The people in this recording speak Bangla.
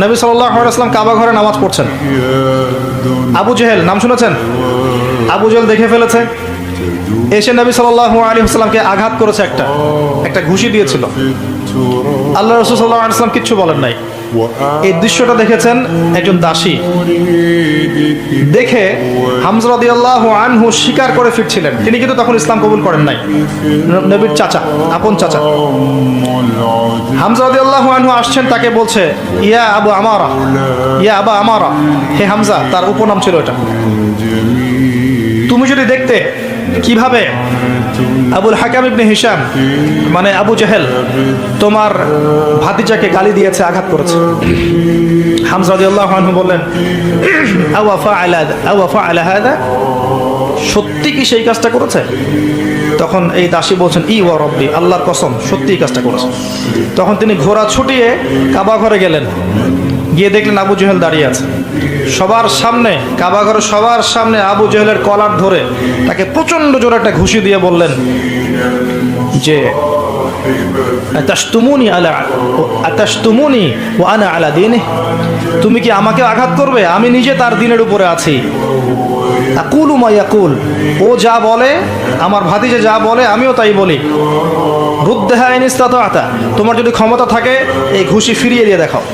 নবী সাল্লাম কাবা ঘরে নামাজ পড়ছেন। আবু জেহেল, নাম শুনেছেন? আবু জেহেল দেখে ফেলেছে। এসে নবী সাল্লাহ আলী আসসালামকে আঘাত করেছে একটা একটা ঘুষি দিয়েছিল। আল্লাহ রসুল সাল্লাহ আলাইসলাম কিচ্ছু বলেন নাই। এই দৃশ্যটা দেখেছেন একজন দাসী। দেখে হামজরাদি আনহু স্বীকার করে ফিরছিলেন। তিনি কিন্তু তখন ইসলাম কবুল করেন নাই। নবীর চাচা, আপন চাচা। হামজা আল্লাহ আনহু আসছেন, তাকে বলছে, ইয়া আবু আমারা, ইয়া আবা আমারা, হে হামজা, তার উপনাম ছিল এটা। তুমি যদি দেখতে কীভাবে? আবুল হাকাম ইবনে হিসাম মানে আবু জাহেল, তোমার ভাতিজাকে গালি দিয়েছে, আঘাত করেছে। আনহু বললেন সত্যি কি সেই কাজটা করেছে? তখন এই দাসী বলছেন, ই ওয়া রব্বি, আল্লাহর কসম সত্যি এই কাজটা করেছে। তখন তিনি ঘোড়া ছুটিয়ে কাবা ঘরে গেলেন। গিয়ে দেখলেন আবু জেহেল দাঁড়িয়ে আছে। সবার সামনে, কাবা ঘরে সবার সামনে আবু জেহেলের কলার ধরে তাকে প্রচণ্ড জোরে একটা ঘুষি দিয়ে বললেন যে আলা ও আলা তুমি কি আমাকে আঘাত করবে? আমি নিজে তার দিনের উপরে আছি। ও যা বলে, আমার ভাতিজে যা বলে, আমিও তাই বলি। রুদ্দেহা ইনিস্তাত আতা তোমার যদি ক্ষমতা থাকে, এই ঘুষি ফিরিয়ে দিয়ে দেখাও।